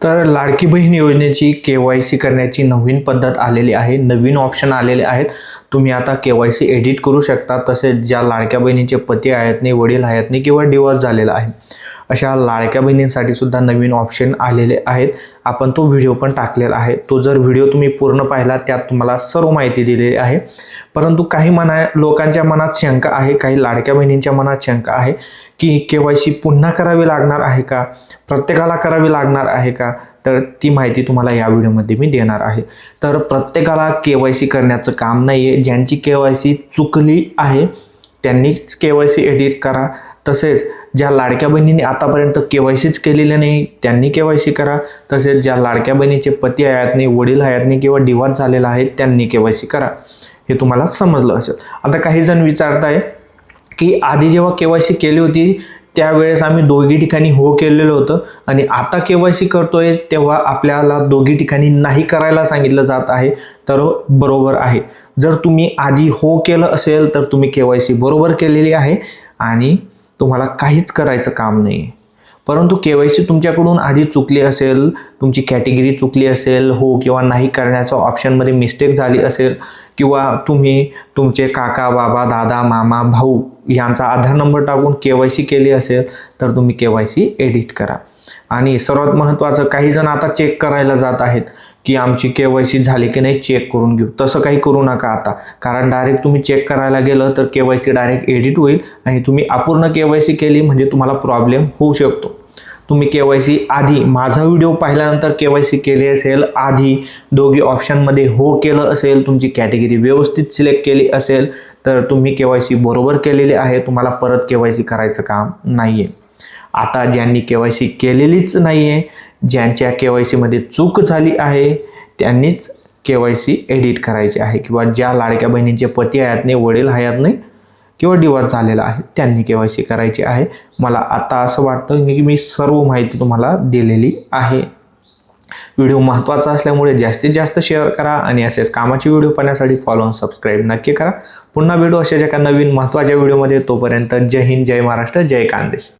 तर लाडकी बहीण योजनेची के Y C करण्याची नवीन पद्धत आलेली आहे नवीन ऑप्शन आलेले आहेत. तुम्ही आता के वाय सी एडिट करू शकता तसेच ज्या लाडक्या बहिणीचे पती आहेत नाही वडील आहेत नाही किंवा डिवॉर्स झालेला आहे. अशा लाडक्या बहिणींसाठी सुद्धा नवीन ऑप्शन आलेले आहेत. आपण तो व्हिडिओ पण टाकलेला आहे. तो जर व्हिडिओ तुम्ही पूर्ण पाहिला त्यात तुम्हाला सर्व माहिती दिलेली आहे. परंतु काही मना लोकांच्या मनात शंका आहे काही लाडक्या बहिणींच्या मनात शंका आहे की के वाय सी पुन्हा करावी लागणार आहे का? प्रत्येकाला करावी लागणार आहे का? तर ती माहिती तुम्हाला या व्हिडिओमध्ये मी देणार आहे. तर प्रत्येकाला के वाय सी करण्याचं काम नाही आहे ज्यांची के वाय सी चुकली आहे त्यांनीच के वाय सी एडिट करा. तसेच ज्या लाडक्या बहिणींनी आतापर्यंत के वाय सीच केलेले नाही त्यांनी के वाय सी करा. तसेच ज्या लाडक्या बहिणीचे पती आयात नाही वडील आयात नाही किंवा डिवॉर्स झालेला आहे त्यांनी के वाय सी करा. हे तुम्हाला समजलं असेल. आता काही जण विचारताय की आधी जेव्हा के वाय सी केली होती त्यावेळेस आम्ही दोघी ठिकाणी हो केलेलं होतं आणि आता के वाय सी करतोय तेव्हा आपल्याला दोघी ठिकाणी नाही करायला सांगितलं जात आहे तर बरोबर आहे. जर तुम्ही आधी हो केलं असेल तर तुम्ही के वाय सी बरोबर केलेली आहे आणि तुम्हाला काहीच करायचं काम नाही. आहे परंतु के वाय सी तुमच्याकडून आधी चुकली असेल तुमची कॅटेगरी चुकली असेल हो किंवा नाही करण्याचा ऑप्शनमध्ये मिस्टेक झाली असेल किंवा तुम्ही तुमचे काका बाबा दादा मामा भाऊ यांचा आधार नंबर टाकून के वाय सी केली असेल तर तुम्ही के वाय सी एडिट करा. आणि सर्वात महत्त्वाचं काही जण आता चेक करायला जात आहेत की आमची के वाय सी झाली की नाही चेक करून घेऊ. तसं काही करू नका आता. कारण डायरेक्ट तुम्ही चेक करायला गेलं तर K Y C direct edit होईल आणि तुम्ही अपूर्ण के वाय सी केली म्हणजे तुम्हाला प्रॉब्लेम होऊ शकतो. तुम्ही के वाय सी आधी माझा व्हिडिओ पाहिल्यानंतर के वाय सी केली असेल आधी दोघी ऑप्शनमध्ये हो केलं असेल तुमची कॅटेगरी व्यवस्थित सिलेक्ट केली असेल तर तुम्ही के वाय सी बरोबर केलेली आहे तुम्हाला परत के वाय सी करायचं काम नाही आहे आता ज्यांनी के वाय सी केलेलीच नाही आहे ज्यांच्या के वाय सीमध्ये चूक झाली आहे त्यांनीच के वाय सी एडिट करायची आहे. किंवा ज्या लाडक्या बहिणींचे पती आयात नाही वडील हयात नाही किंवा डिवॉर्स झालेला आहे त्यांनी के वाय सी करायची आहे. मला आता असं वाटतं की मी सर्व माहिती तुम्हाला दिलेली आहे. व्हिडिओ महत्त्वाचा असल्यामुळे जास्तीत जास्त शेअर करा आणि असेच कामाचे व्हिडिओ पाहण्यासाठी फॉलो आणि सबस्क्राईब नक्की करा. पुन्हा व्हिडिओ अशाच एका नवीन महत्त्वाच्या व्हिडिओमध्ये. तोपर्यंत जय हिंद जय महाराष्ट्र जय कांदेश.